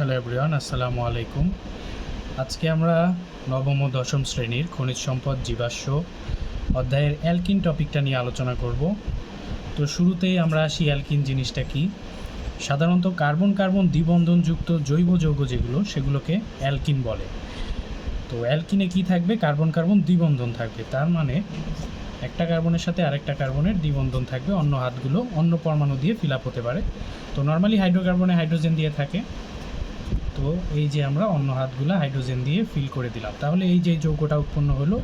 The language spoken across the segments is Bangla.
হ্যালো এভরিওয়ান, আসসালামু আলাইকুম। আজকে আমরা নবম ও দশম শ্রেণির খনিজ সম্পদ জীবাশ্ম অধ্যায়ের অ্যালকিন টপিকটা নিয়ে আলোচনা করব। তো শুরুতেই আমরা আসি অ্যালকিন জিনিসটা কি। সাধারণত কার্বন কার্বন দ্বিবন্ধনযুক্ত জৈব যৌগ যেগুলো, সেগুলোকে অ্যালকিন বলে। তো অ্যালকিনে কি থাকবে? কার্বন কার্বন দ্বিবন্ধন থাকবে। তার মানে একটা কার্বনের সাথে আরেকটা কার্বনের দ্বিবন্ধন থাকবে। অন্য হাতগুলো অন্য পরমাণু দিয়ে ফিল আপ হতে পারে। তো নর্মালি হাইড্রোকার্বনে হাইড্রোজেন দিয়ে থাকে। তো এই যে আমরা অন্য হাতগুলো হাইড্রোজেন দিয়ে ফিল করে দিলাম। তাহলে এই যে যৌগটা উৎপন্ন হলো,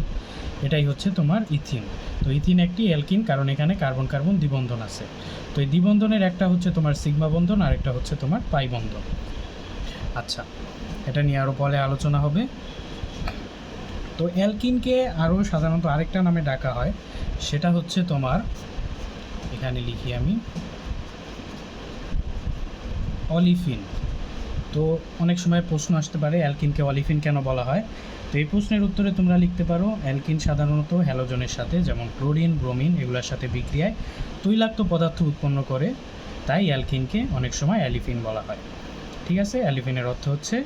এটাই হচ্ছে তোমার ইথিন। তো ইথিন একটি অ্যালকিন, কারণ এখানে কার্বন কার্বন দ্বিবন্ধন আছে। তো এই দ্বিবন্ধনের একটা হচ্ছে তোমার সিগমা বন্ধন, আর একটা হচ্ছে তোমার পাই বন্ধন। আচ্ছা এটা নিয়ে আরও পরে আলোচনা হবে। তো অ্যালকিনকে আরও সাধারণত আরেকটা নামে ডাকা হয়, সেটা হচ্ছে তোমার, এখানে লিখি আমি, অলিফিন। তো অনেক সময় প্রশ্ন আসতে পারে, অ্যালকিনকে অলিফিন কেন বলা হয়? তো এই প্রশ্নের উত্তরে তোমরা লিখতে পারো, অ্যালকিন সাধারণত হ্যালোজনের সাথে, যেমন ক্লোরিন, ব্রোমিন এগুলোর সাথে বিক্রিয়ায় তৈলাক্ত পদার্থ উৎপন্ন করে, তাই অ্যালকিনকে অনেক সময় অ্যালিফিন বলা হয়। ঠিক আছে? অ্যালিফিনের অর্থ হচ্ছে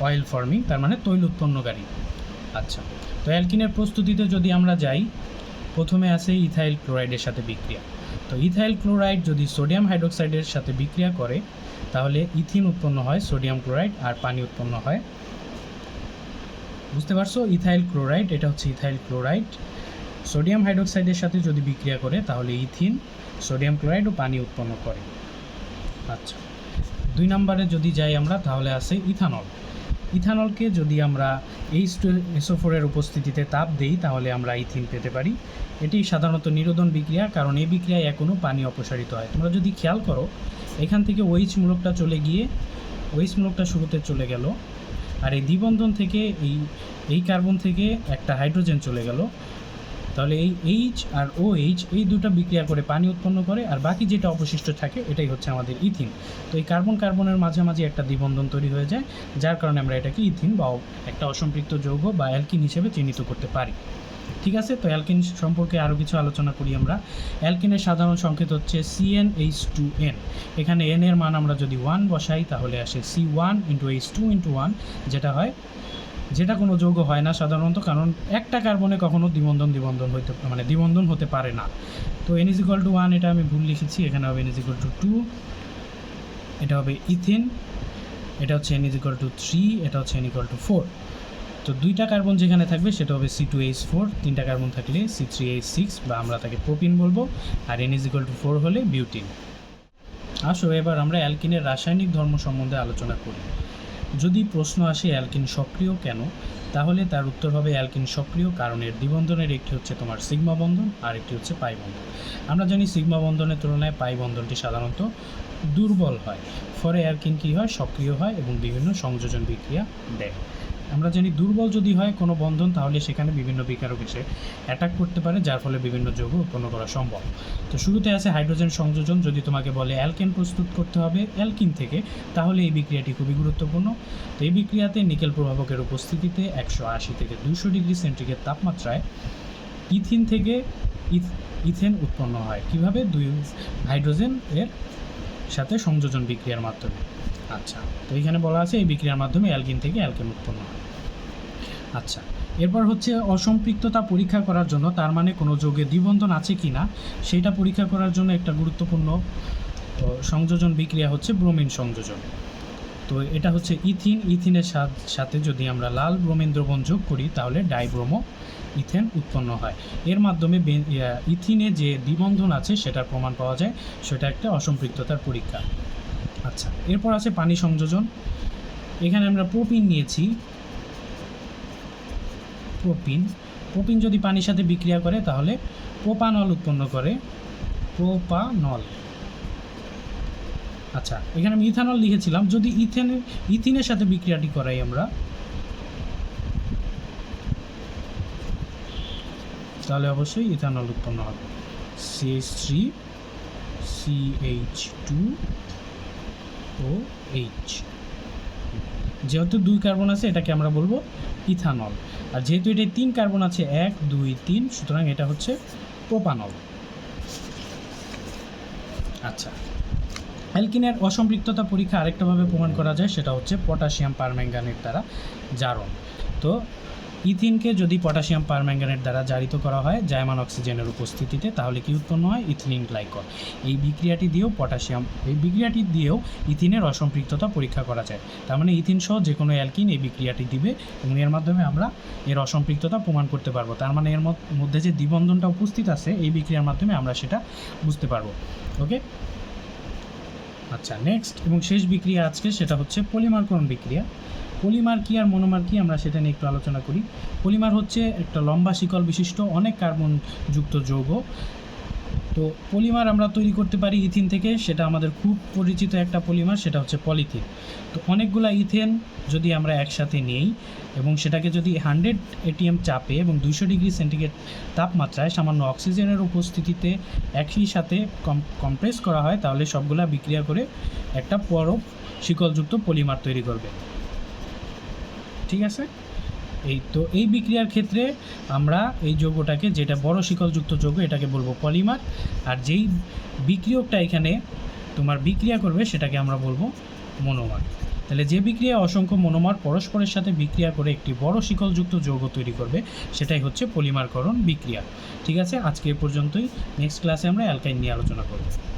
অয়েল ফর্মিং তার মানে তৈল উৎপন্নকারী। আচ্ছা তো অ্যালকিনের প্রস্তুতিতে যদি আমরা যাই, প্রথমে আছে ইথাইল ক্লোরাইডের সাথে বিক্রিয়া। তো ইথাইল ক্লোরাইড যদি সোডিয়াম হাইড্রোক্সাইডের সাথে বিক্রিয়া করে তাহলে ইথিন উৎপন্ন হয় সোডিয়াম ক্লোরাইড আর পানি উৎপন্ন হয়। বুঝতে পারছ? ইথাইল ক্লোরাইড, এটা হচ্ছে ইথাইল ক্লোরাইড। সোডিয়াম হাইড্রোক্সাইডের সাথে যদি বিক্রিয়া করে, তাহলে ইথিন, সোডিয়াম ক্লোরাইড ও পানি উৎপন্ন করে। আচ্ছা দুই নম্বরে যদি যাই আমরা, তাহলে আছে ইথানল। ইথানলকে যদি আমরা এই এসোফোরের উপস্থিতিতে তাপ দেই, তাহলে আমরা ইথিন পেতে পারি। এটি সাধারণত নিরোধন বিক্রিয়া, কারণ এই বিক্রিয়ায় এখনও পানি অপসারিত হয়। তোমরা যদি খেয়াল করো, এখান থেকে ওইচ মূলকটা চলে গিয়ে ওইচ মূলকটা শুরুতে চলে গেল, আর এই দ্বিবন্ধন থেকে এই এই কার্বন থেকে একটা হাইড্রোজেন চলে গেল। তাহলে এই এইচ আর ও এইচ এই দুটো বিক্রিয়া করে পানি উৎপন্ন করে, আর বাকি যেটা অবশিষ্ট থাকে, এটাই হচ্ছে আমাদের ইথিন। তো এই কার্বন কার্বনের মাঝামাঝি একটা দ্বিবন্ধন তৈরি হয়ে যায়, যার কারণে আমরা এটাকে ইথিন বা একটা অসম্পৃক্ত যৌগ বা অ্যালকিন হিসেবে চিহ্নিত করতে পারি। ঠিক আছে? তো অ্যালকিন সম্পর্কে আরও কিছু আলোচনা করি আমরা। অ্যালকিনের সাধারণ সংকেত হচ্ছে C n H two n এখানে এন এর মান আমরা যদি ওয়ান বসাই, তাহলে আসে C one into H two into one যেটা হয় যেটা কোনো যৌগ হয় না সাধারণত, কারণ একটা কার্বনে কখনো দ্বিবন্ধন দ্বিবন্ধন হইতে মানে দ্বিবন্ধন হতে পারে না। তো এন ইজিকল টু ওয়ান এটা আমি ভুল লিখেছি, এখানে হবে এন ইজিকল টু টু এটা হবে ইথিন এটা হচ্ছে এন ইজিকল টু থ্রি এটা হচ্ছে এন ইকুয়াল টু ফোর তো দুইটা কার্বন যেখানে থাকবে, সেটা হবে সি টু এইচ ফোর তিনটা কার্বন থাকলে সি থ্রি এইচ সিক্স বা আমরা তাকে প্রোপিন বলব, আর এন ইজিকল টু ফোর হলে বিউটিন আসো, এবার আমরা অ্যালকিনের রাসায়নিক ধর্ম সম্বন্ধে আলোচনা করি। যদি প্রশ্ন আসে অ্যালকিন সক্রিয় কেন, তাহলে তার উত্তর হবে অ্যালকিন সক্রিয় কারণের দ্বিবন্ধনের একটি হচ্ছে তোমার সিগমা বন্ধন, আর একটি হচ্ছে পাই বন্ধন। আমরা জানি সিগমা বন্ধনের তুলনায় পাই বন্ধনটি সাধারণত দুর্বল হয়, ফলে অ্যালকিন কী হয়? সক্রিয় হয় এবং বিভিন্ন সংযোজন বিক্রিয়া দেয়। আমরা জানি দুর্বল যদি হয় কোনো বন্ধন, তাহলে সেখানে বিভিন্ন বিকারক এসে অ্যাটাক করতে পারে, যার ফলে বিভিন্ন যৌগ উৎপন্ন করা সম্ভব। তো শুরুতে আছে হাইড্রোজেন সংযোজন, যদি তোমাকে বলে অ্যালকেন প্রস্তুত করতে হবে অ্যালকিন থেকে, তাহলে এই বিক্রিয়াটি খুবই গুরুত্বপূর্ণ। তো এই বিক্রিয়াতে নিকেল প্রভাবকের উপস্থিতিতে একশো আশি থেকে দুশো ডিগ্রি সেন্টিগ্রেড তাপমাত্রায় ইথিন থেকে ইথেন উৎপন্ন হয়। কীভাবে? দুই হাইড্রোজেন এর সাথে সংযোজন বিক্রিয়ার মাধ্যমে। আচ্ছা তো এখানে বলা আছে এই বিক্রিয়ার মাধ্যমে অ্যালকিন থেকে অ্যালকেন উৎপন্ন হয়। আচ্ছা এরপর হচ্ছে অসম্পৃক্ততা পরীক্ষা করার জন্য, তার মানে কোনো যোগে দ্বিবন্ধন আছে কি না, সেটা পরীক্ষা করার জন্য একটা গুরুত্বপূর্ণ সংযোজন বিক্রিয়া হচ্ছে ব্রোমিন সংযোজন। তো এটা হচ্ছে ইথিন, ইথিনের সাথ- যদি আমরা লাল ব্রোমিন দ্রবণ যোগ করি, তাহলে ডাইব্রোমো ইথেন উৎপন্ন হয়। এর মাধ্যমে ইথিনে যে দ্বিবন্ধন আছে, সেটার প্রমাণ পাওয়া যায়, সেটা একটা অসম্পৃক্ততার পরীক্ষা। আচ্ছা এরপর আছে পানি সংযোজন। এখানে আমরা প্রোপিন নিয়েছি। প্রোপিন। প্রোপিন যদি পানির সাথে বিক্রিয়া করে, তাহলে প্রোপানল উৎপন্ন করে। প্রোপানল। আচ্ছা এখানে আমি ইথানল লিখেছিলাম। যদি ইথেনের ইথিনের সাথে বিক্রিয়াটি করাই আমরা, তাহলে অবশ্যই ইথানল উৎপন্ন হবে। CH three CH two O H যেহেতু দুই কার্বন আছে, এটাকে আমরা বলব ইথানল আর যেহেতু এটা তিন কার্বন আছে, এক, দুই, তিন, সুতরাং এটা হচ্ছে প্রোপানল আচ্ছা। অ্যালকিনের অসম্পৃক্ততা পরীক্ষা আরেকটাভাবে প্রমাণ করা যায়, সেটা হচ্ছে পটাশিয়াম পারম্যাঙ্গানেট দ্বারা জারণ। তো ইথিনকে যদি পটাশিয়াম পারম্যাঙ্গানেট দ্বারা জারিত করা হয় জায়মান অক্সিজেনের উপস্থিতিতে, তাহলে কি উৎপন্ন হয়? Ethylene glycol. এই বিক্রিয়াটি দিয়েও পটাশিয়াম, এই বিক্রিয়াটি দিয়েও ইথিনের অসম্পৃক্ততা পরীক্ষা করা যায়। তার মানে ইথিন সহ যে কোনো অ্যালকিন এই বিক্রিয়াটি দিবে এবং এর মাধ্যমে আমরা এর অসম্পৃক্ততা প্রমাণ করতে পারব। তার মানে এর মধ্যে যে দ্বিবন্ধনটা উপস্থিত আছে, এই বিক্রিয়ার মাধ্যমে আমরা সেটা বুঝতে পারব। ওকে? আচ্ছা নেক্সট এবং শেষ বিক্রিয়া আজকে সেটা হচ্ছে পলিমারকরণ বিক্রিয়া। পলিমার কি আর মনোমার কি আমরা সেটা নিয়ে একটু আলোচনা করি। পলিমার হচ্ছে একটা লম্বা শিকল বিশিষ্ট, অনেক কার্বন যুক্ত যৌগ। তো পলিমার আমরা তৈরি করতে পারি ইথিন থেকে, সেটা আমাদের খুব পরিচিত একটা পলিমার, সেটা হচ্ছে পলিথিন। তো অনেকগুলা ইথেন যদি আমরা একসাথে নেই এবং সেটাকে যদি হান্ড্রেড এটিএম চাপে এবং দুইশো ডিগ্রি সেন্টিগ্রেড তাপমাত্রায় সামান্য অক্সিজেনের উপস্থিতিতে একই সাথে কম, কম্প্রেস করা হয়, তাহলে সবগুলা বিক্রিয়া করে একটা পরব শিকলযুক্ত পলিমার তৈরি করবে। ঠিক আছে? এই তো এই বিক্রিয়ার ক্ষেত্রে আমরা এই যৌগটাকে যেটা বড় শিকলযুক্ত যৌগ এটাকে বলব পলিমার। আর যেই বিক্রিয়কটা এখানে তোমার বিক্রিয়া করবে, সেটাকে আমরা বলব মনোমার। তাহলে যে বিক্রিয়া অসংখ্য মনোমার পরস্পরের সাথে বিক্রিয়া করে একটি বড় শিকলযুক্ত যৌগ তৈরি করবে, সেটাই হচ্ছে পলিমারকরণ বিক্রিয়া। ঠিক আছে? আজকে এ পর্যন্তই। নেক্সট ক্লাসে আমরা অ্যালকাইন নিয়ে আলোচনা করব।